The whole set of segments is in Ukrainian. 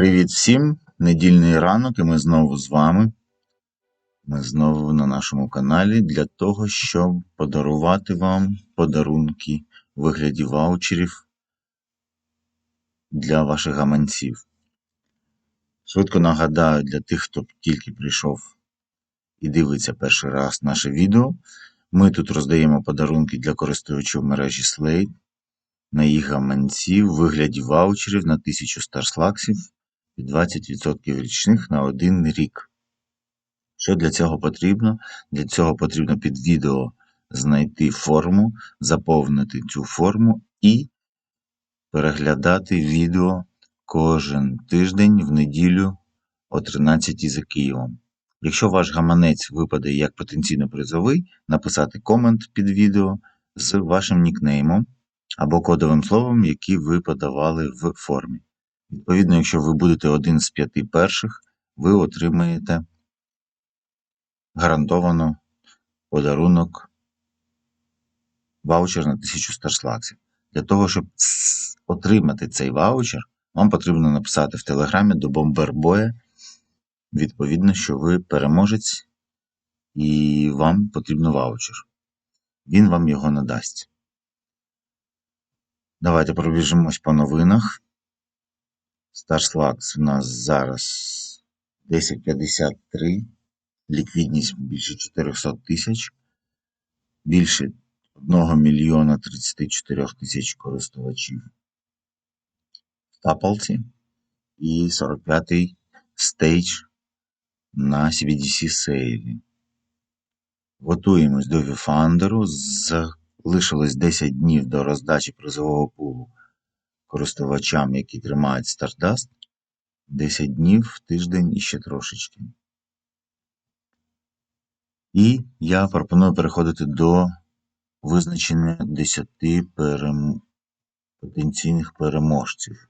Привіт всім! Недільний ранок, і ми знову з вами. Ми знову на нашому каналі для того, щоб подарувати вам подарунки у вигляді ваучерів для ваших гаманців. Швидко нагадаю для тих, хто тільки прийшов і дивиться перший раз наше відео. Ми тут роздаємо подарунки для користувачів мережі Slate на їх гаманці у вигляді ваучерів на 1000 старслаксів 20% річних на один рік. Що для цього потрібно? Для цього потрібно під відео знайти форму, заповнити цю форму і переглядати відео кожен тиждень в неділю о 13 за Києвом. Якщо ваш гаманець випаде як потенційно призовий, написати комент під відео з вашим нікнеймом або кодовим словом, який ви подавали в формі. Відповідно, якщо ви будете один з п'яти перших, ви отримаєте гарантовано подарунок ваучер на 1000 старслаксів. Для того, щоб отримати цей ваучер, вам потрібно написати в Телеграмі до Бомбербоя, відповідно, що ви переможець і вам потрібен ваучер. Він вам його надасть. Давайте пробіжимось по новинах. Старслакс у нас зараз 1053, ліквідність більше 400 тисяч, більше 1 мільйона 34 тисяч користувачів в тапалці і 45-й стейдж на CBDC сейлі. Готуємось до Віфандеру. Залишилось 10 днів до роздачі призового пулу користувачам, які тримають Stardust, 10 днів, тиждень і ще трошечки. І я пропоную переходити до визначення 10 перем... потенційних переможців.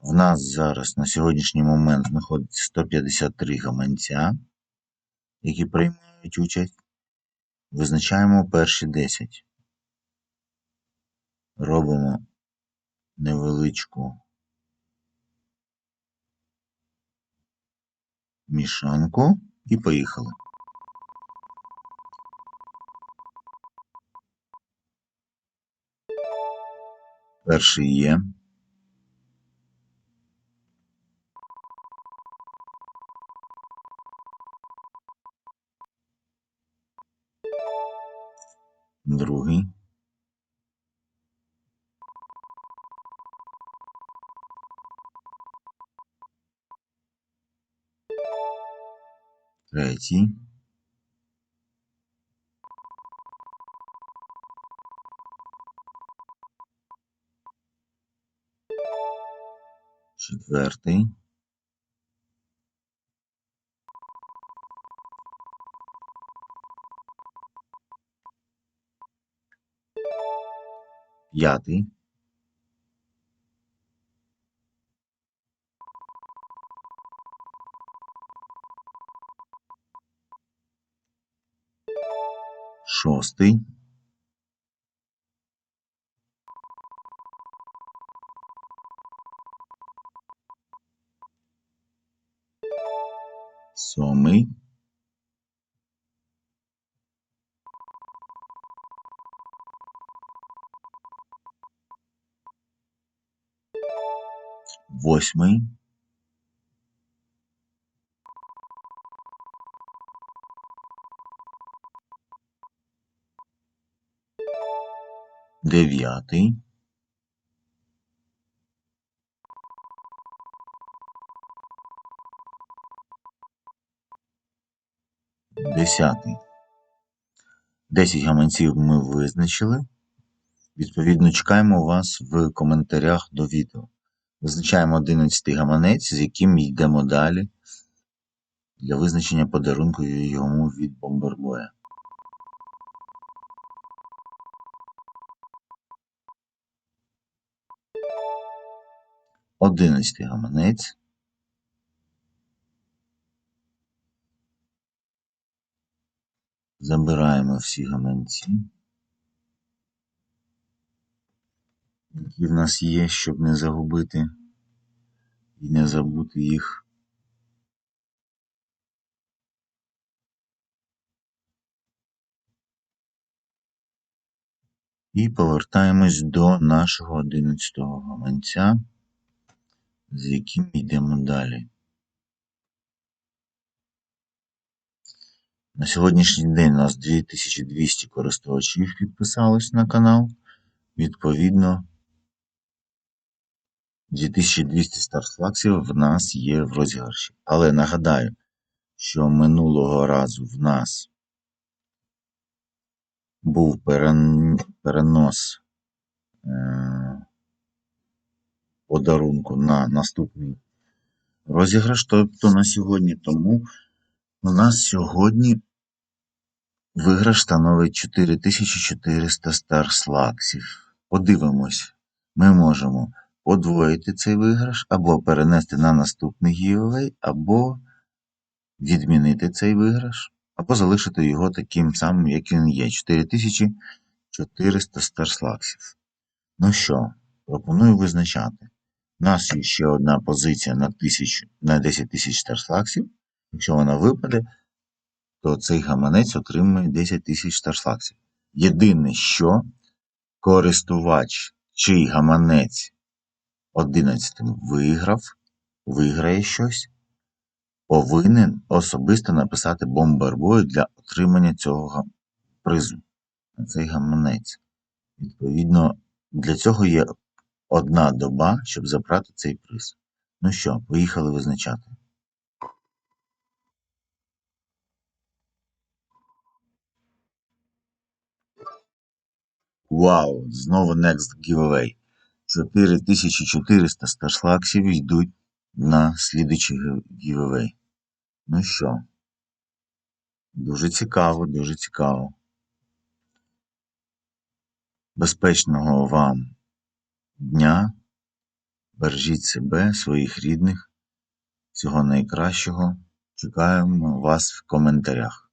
В нас зараз на сьогоднішній момент знаходиться 153 гаманця, які приймають участь. Визначаємо перші 10. Робимо невеличку мішанку і поїхали. Перший є. Другий. Третій. Четвертий. П'ятий. Шостий. Сьомий. Восьмий. Дев'ятий. Десятий. Десять гаманців ми визначили. Відповідно, чекаємо вас в коментарях до відео. Визначаємо 11 гаманець, з яким йдемо далі для визначення подарунку йому від бомбербоя. Одинадцятий гаманець. Забираємо всі гаманці, які в нас є, щоб не загубити. і не забути їх. І повертаємось до нашого одинадцятого гаманця, з яким йдемо далі. На сьогоднішній день у нас 2200 користувачів підписались на канал. Відповідно, 2200 старфлаксів в нас є в розіграші. Але нагадаю, що минулого разу в нас був перен... перенос е... подарунку на наступний розіграш, тобто на сьогодні. Тому у нас сьогодні виграш становить 4400 старслаксів. Подивимось, ми можемо подвоїти цей виграш, або перенести на наступний гівевей, або відмінити цей виграш, або залишити його таким самим, як він є. 4400 старслаксів. Ну що, пропоную визначати. У нас є ще одна позиція на, 1000, на 10 тисяч старслаксів. Якщо вона випаде, то цей гаманець отримує 10 тисяч старслаксів. Єдине, що користувач, чий гаманець 11 виграв, виграє щось, повинен особисто написати бомбарбою для отримання цього призу цей гаманець. Відповідно, для цього є одна доба, щоб забрати цей приз. Ну що, поїхали визначати. Вау! Знову Next Giveaway. 4400 старшлаксів йдуть на слідучий giveaway. Ну що? Дуже цікаво, дуже цікаво. Безпечного вам дня. Бережіть себе, своїх рідних. Всього найкращого. Чекаємо вас в коментарях.